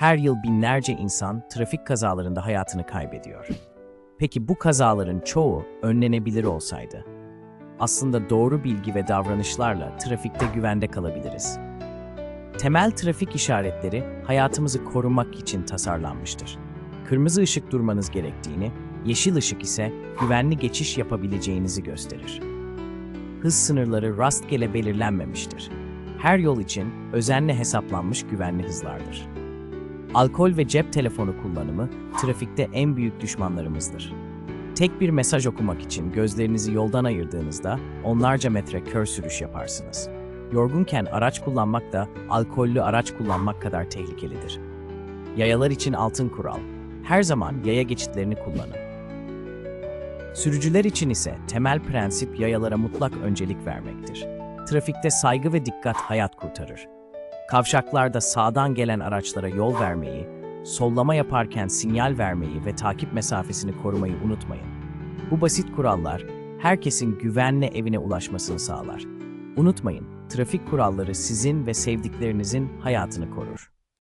Her yıl binlerce insan trafik kazalarında hayatını kaybediyor. Peki bu kazaların çoğu önlenebilir olsaydı? Aslında doğru bilgi ve davranışlarla trafikte güvende kalabiliriz. Temel trafik işaretleri hayatımızı korumak için tasarlanmıştır. Kırmızı ışık durmanız gerektiğini, yeşil ışık ise güvenli geçiş yapabileceğinizi gösterir. Hız sınırları rastgele belirlenmemiştir. Her yol için özenle hesaplanmış güvenli hızlardır. Alkol ve cep telefonu kullanımı trafikte en büyük düşmanlarımızdır. Tek bir mesaj okumak için gözlerinizi yoldan ayırdığınızda onlarca metre kör sürüş yaparsınız. Yorgunken araç kullanmak da alkollü araç kullanmak kadar tehlikelidir. Yayalar için altın kural. Her zaman yaya geçitlerini kullanın. Sürücüler için ise temel prensip yayalara mutlak öncelik vermektir. Trafikte saygı ve dikkat hayat kurtarır. Kavşaklarda sağdan gelen araçlara yol vermeyi, sollama yaparken sinyal vermeyi ve takip mesafesini korumayı unutmayın. Bu basit kurallar herkesin güvenle evine ulaşmasını sağlar. Unutmayın, trafik kuralları sizin ve sevdiklerinizin hayatını korur.